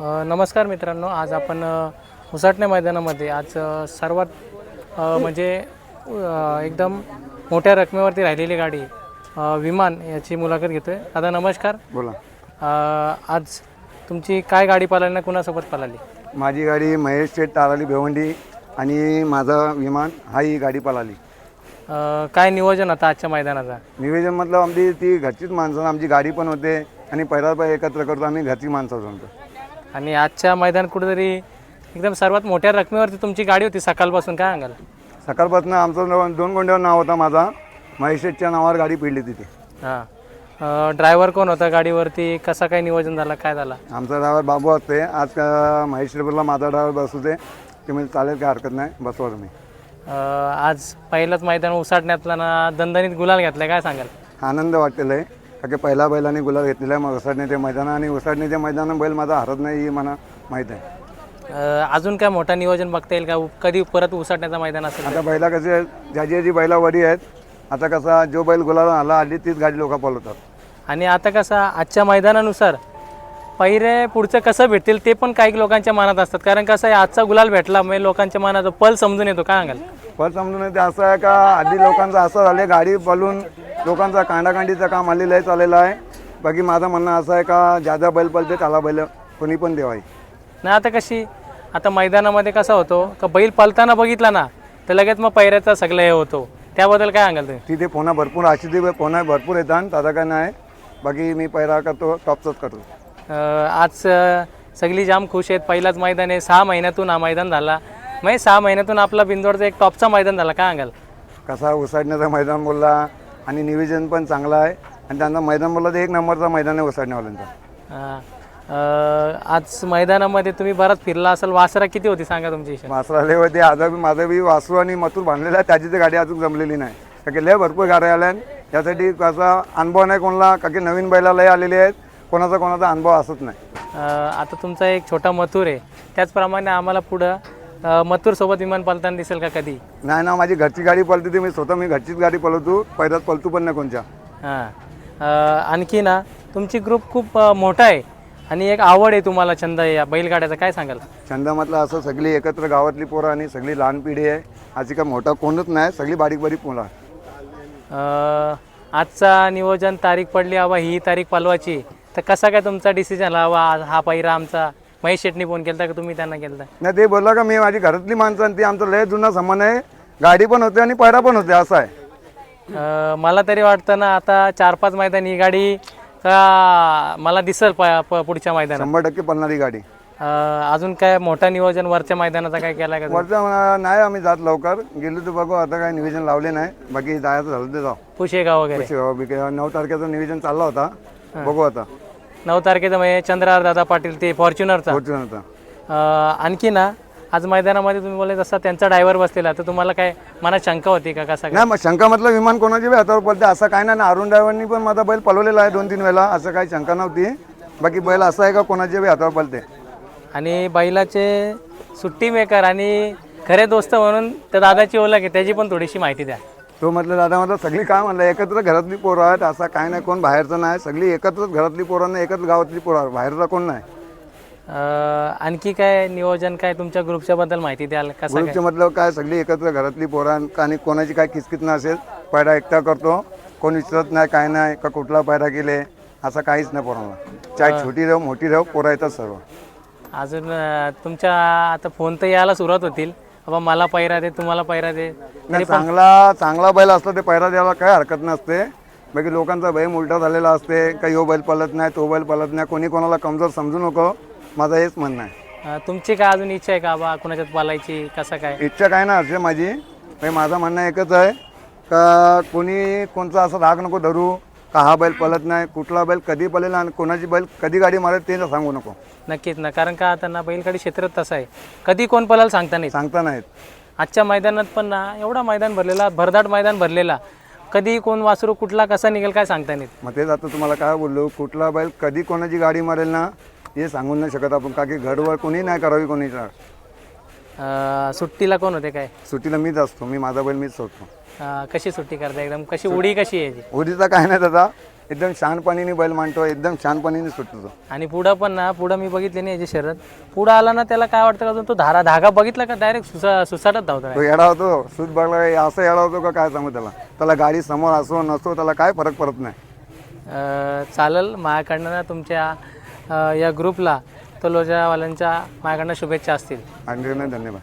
नमस्कार मित्रांनो आज आपण उसाटणे मैदानामध्ये आज सर्वात म्हणजे एकदम मोठ्या रकमेवरती राहिलेली गाडी विमान याची मुलाखत घेतो आहे दादा नमस्कार. बोला. आज तुमची काय गाडी पळाली ना कुणासोबत पळाली? माझी गाडी महेश शेठ ताराली भिवंडी आणि माझा विमान हा ही गाडी पळाली. काय नियोजन आता आजच्या मैदानाचा? निवेदन मतलब आमची ती घरचीच माणसं आमची गाडी पण होते आणि पहिला एकत्र करतो आम्ही घरची माणसं होतो. आणि आजच्या मैदानात कुठेतरी एकदम सर्वात मोठ्या रकमेवरती तुमची गाडी होती सकाळपासून काय सांगाल सकाळपासून आमचं दोन गोंड्यावर नाव होता माझा. महेश शेठच्या नावावर गाडी पिडली तिथे. हां. ड्रायव्हर कोण होता गाडीवरती? कसा काय नियोजन झाला? काय झाला? आमचा ड्रायव्हर बाबू असते. आज का महेश शेठला माझा ड्रायव्हर बसू दे ते म्हणजे चालेल काय हरकत नाही. बसवा तुम्ही. आज पहिलंच मैदान उसाटण्यातला ना दणदणीत गुलाल घेतलाय काय सांगाल? आनंद वाटलेला आहे का की पहिला बैलाने गुलाब घेतलेला आहे मग उसाडण्याचे मैदान आणि उसाडण्याचे मैदान बैल माझा हरत नाही ही मला माहीत आहे. अ, अजून काय मोठा नियोजन बघता येईल का? कधी परत उसाटण्याचा मैदान असेल आता बैला कसे ज्याची ज्याची बैला वडी आहेत. आता कसा जो बैल गुलाला आला आली तीच गाडी लोक पळवतात. आणि आता कसं आजच्या मैदानानुसार पहिरे पुढचं कसं भेटतील ते पण काही लोकांच्या मनात असतात. कारण कसं आहे आजचा गुलाल भेटला म्हणजे लोकांच्या मनात पल समजून येतो. काय सांगाल? पण समजून येते. असं आहे का आधी लोकांचं असं झालं गाडी पळून लोकांचा कांडाकांडीचं काम आलेलं आहे चाललेलं आहे. बाकी माझं म्हणणं असं आहे का ज्यादा बैल पळते त्याला बैल कोणी पण देवाई. नाही आता कशी आता मैदानामध्ये कसा होतो का बैल पलताना बघितला ना तर लगेच मग पहिऱ्याचा सगळं हे होतो. त्याबद्दल काय सांगाल तुम्ही? तिथे पोना भरपूर अशी ती पोना भरपूर येतात दादा काय नाही. बाकी मी पैरा करतो टॉपचाच करतो. आज सगळी जाम खुश आहेत. पहिलाच मैदान आहे. सहा महिन्यातून हा मैदान झाला. म्हणजे सहा महिन्यातून आपला बिंदोडचा एक टॉपचा मैदान झाला. काय सांगाल कसा उसाडण्याचा मैदान बोलला आणि नियोजन पण चांगलं आहे. आणि त्यांचा मैदान बोलला तर एक नंबरचा मैदान आहे उसाडण्यावाल्यांचा आज मैदानामध्ये तुम्ही बराच फिरला असेल. वासरा किती होती सांगा तुमची वासराले होते आता बी माझा बी वासरू आणि मथूर बांधलेला आहे त्याची तर गाडी अजून जमलेली नाही. का लय भरपूर गाड्या आल्या. त्यासाठी कसा अनुभव नाही कोणाला. का की नवीन बैला लय आलेले आहेत. कोणाचा कोणाचा अनुभव असत नाही. अ, आता तुमचा एक छोटा मथुर आहे. त्याचप्रमाणे आम्हाला पुढं अ, मथुरसोबत विमान पालताना दिसेल का कधी? नाही ना माझी घरची गाडी पळते ती मी स्वतः मी घरचीच गाडी पळवतो पहिल्याच पळतो पण नाही कोणच्या. हां. अ, आणखी ना तुमची ग्रुप खूप अ, मोठा आहे. आणि एक आवड आहे तुम्हाला छंद आहे या बैलगाड्याचा काय सांगाल? छंद म्हटलं असं सगळी एकत्र गावातली पोरं आणि सगळी लहान पिढी आहे. अशी काय मोठा कोणच नाही सगळी बारीक बारीक पोरं आहे. अ, आजचा नियोजन तारीख पडली हवा ही तारीख पालवाची तर कसा काय तुमचा डिसिजन हवा? हा पहिरा आमचा. महेश शेटणी फोन केला का? तुम्ही त्यांना केलता? नाही ते बोलला का मी माझी घरातली माणसं आणि ती आमचा लय जुना संबंध आहे. गाडी पण होते आणि पैरा पण होते असं आहे. अ, मला तरी वाटतं ना आता चार पाच मैदान ही गाडी का मला दिसेल प प- पुढच्या मैदानात. शंभर टक्के पळणारी गाडी. अ, अजून काय मोठा नियोजन वरच्या मैदानाचा काय केला का तुम्ही? वरच्या म्हणा, नाही आम्ही जात लवकर. गेलो तर बघू आता काय नियोजन लावले नाही. बाकी जायचं झालं ते जाऊ. पुशेगाव वगैरे. नऊ तारखेचं नियोजन चालला होता. बघू आता. नऊ तारखेचा म्हणजे चंद्रहार दादा पाटील ते फॉर्च्युनरचा. फॉर्च्युनर होता अ, आणखी ना आज मैदानामध्ये तुम्ही बोलले जसा त्यांचा ड्रायव्हर बसलेला तर तुम्हाला काय मनात शंका होती का कसा काय? नाही मग शंका म्हटलं विमान कोणाच्या बी हातावर पडते असं काय नाही ना अरुण ड्रायव्हरनी पण माझा बैल पळवलेला आहे दोन तीन वेळा असं काही शंका नव्हती. बाकी बैल असं आहे का कोणाच्या बी हातावर पडते? आणि बैलाचे सुट्टी मेकर आणि खरे दोस्त म्हणून त्या दादाची ओळख आहे त्याची पण थोडीशी माहिती द्या. तो म्हटलं दादा म्हटलं सगळी काय म्हणलं एकत्र घरातली पोरं आहेत असं काय नाही कोण बाहेरचं नाही सगळी एकत्रच घरातली पोरं नाही एकत्र गावातली पोरं. बाहेरचा कोण नाही अ, आणखी काय नियोजन काय तुमच्या ग्रुपच्या बद्दल माहिती द्याल कसं काय ग्रुपचे मतलब काय सगळी एकत्र घरातली पोरं. आणि कोणाची काय किचकिच नसेल पायरा एकटा करतो कोण विचारत नाही काय नाही का कुठला पायरा केले असं काहीच नाही पोरांना चाहे छोटी राहू मोठी राहू पोरं येतात सर्व अजून अ, तुमच्या आता फोन तर यायला सुरुवात होतील बाबा मला पैरा दे तुम्हाला पैरा दे. नाही चांगला चांगला बैल असला ते पैरा द्यायला काय हरकत नसते. बाकी लोकांचा भय उलटा झालेला असते. का यो बैल पळत नाही तो बैल पळत नाही. कोणी कोणाला कमजोर समजू नको. माझं हेच म्हणणं आहे. अ, तुमची काय अजून इच्छा आहे का बा कुणाच्यात पालायची कसं काय? इच्छा काय ना असे माझी. म्हणजे माझं म्हणणं एकच आहे. का कोणी कोणचा असं राग नको धरू. का हा बैल पळत नाही कुठला बैल कधी पळेल आणि कोणाची बैल कधी गाडी मारेल ते सांगू नको. नक्कीच ना कारण का आता ना बैलगाडी क्षेत्रात तसं आहे. कधी कोण पळाल सांगता नाही सांगता नाहीत. आजच्या मैदानात पण ना एवढा मैदान भरलेला भरदाट मैदान भरलेला. कधी कोण वासरू कुठला कसा निघेल काय सांगता नाहीत. मग तेच आता तुम्हाला काय बोललो कुठला बैल कधी कोणाची गाडी मारेल ना हे सांगून नाही शकत आपण का की घडवळ कोणी नाही करावी कोणीचा. अ, सुट्टीला कोण होते काय? सुट्टीला मीच असतो. मी माझा बैल मीच सोडतो. अ, कशी सुट्टी करता एकदम? कशी उडी कशी आहे उडीचा काय नाही त्याचा एकदम शहाणपणीने बैल मांडतो एकदम शहाणपणीने सुटतो. आणि पुढं पण ना पुढं मी बघितले नाही याची शरद. पुढं आला ना त्याला काय वाटतं का अजून? तो धारा धागा बघितला का डायरेक्ट सुसा सुसाटच धावतो तो येडा होतो. सूत बघला असं येडा होतो का काय सांगू त्याला? त्याला गाडी समोर असो नसो त्याला काय फरक पडत नाही. अं, चालेल माझ्याकडनं ना तुमच्या अं, या ग्रुपला तलोजावाल्यांच्या माझ्याकडनं शुभेच्छा असतील. धन्यवाद.